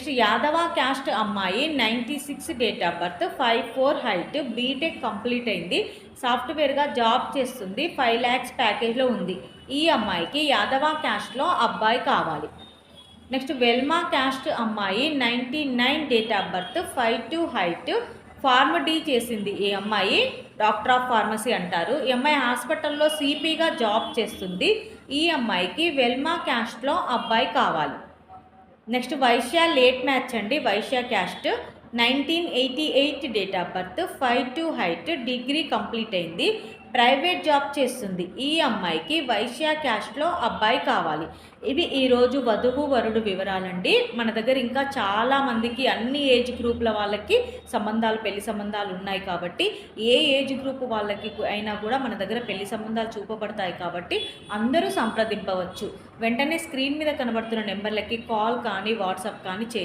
Next Yadava caste అమ్మాయి ninety six date of birth five four height BTech complete అయింది. సాఫ్ట్వేర్గా job చేస్తుంది. Five lakhs ప్యాకేజ్లో ఉంది. ఈ అమ్మాయికి యాదవ క్యాస్ట్లో అబ్బాయి కావాలి. నెక్స్ట్ వెల్మా క్యాస్ట్ అమ్మాయి ninety nine date of birth five two height pharm D చేసింది. ఈ అమ్మాయి డాక్టర్ ఆఫ్ ఫార్మసీ అంటారు. ఈ అమ్మాయి హాస్పిటల్లో సిపిగా జాబ్ చేస్తుంది. ఈ అమ్మాయికి వెల్మా క్యాస్ట్లో అబ్బాయి కావాలి. నెక్స్ట్ వైశ్య లేట్ మ్యాచ్ అండి Vysya caste. Nineteen eighty eight date of birth five two height degree complete అయింది. ప్రైవేట్ జాబ్ చేస్తుంది. ఈ అమ్మాయికి వైశ్య క్యాస్ట్లో అబ్బాయి కావాలి. ఇవి ఈరోజు వధువు వరుడు వివరాలండి. మన దగ్గర ఇంకా చాలా మందికి అన్ని ఏజ్ గ్రూపుల వాళ్ళకి సంబంధాలు పెళ్ళి సంబంధాలు ఉన్నాయి కాబట్టి ఏ ఏజ్ గ్రూప్ వాళ్ళకి అయినా కూడా మన దగ్గర పెళ్ళి సంబంధాలు చూపబడతాయి కాబట్టి అందరూ సంప్రదింపవచ్చు. వెంటనే స్క్రీన్ మీద కనబడుతున్న నెంబర్లకి కాల్ కానీ వాట్సాప్ కానీ చేయ